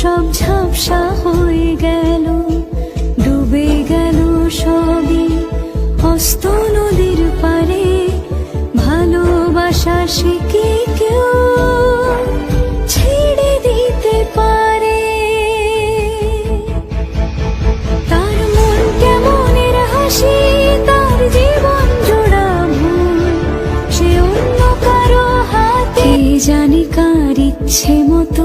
সব ঝাপসা হয়ে গেল, ডুবে গেল সবই। হস্ত নদীর পারে ভালোবাসা কি কেউ ছেড়ে দিতে পারে? তার মন কেমনের হাসি, তার জীবন জোড়া সে অন্য কারও হাতে। জানি ইচ্ছে মতো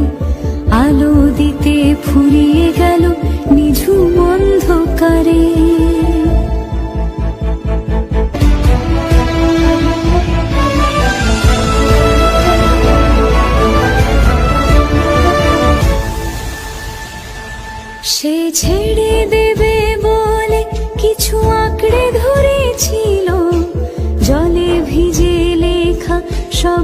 কিছু আঁকড়ে ধরেছিল। জলে ভিজে লেখা সব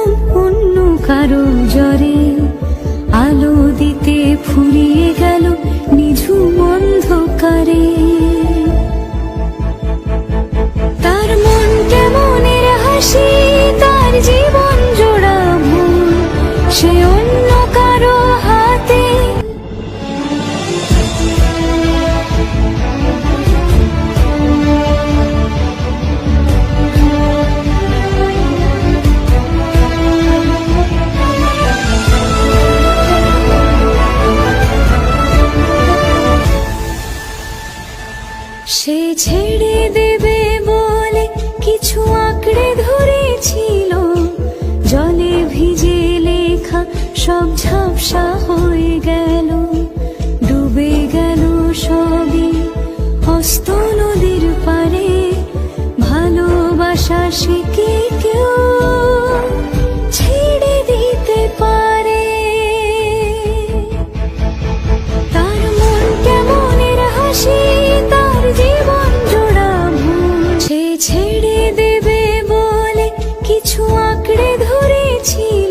সব ঝাপসা হয়ে গেল, ডুবে গেল সবই। হস্ত নদীর পারে ভালোবাসা শিখে কেউ ছেড়ে দিতে পারে? তার মন কেমনের হাসি, তার জীবন জোড়া সে ছেড়ে দেবে বলে কিছু আঁকড়ে ধরেছিল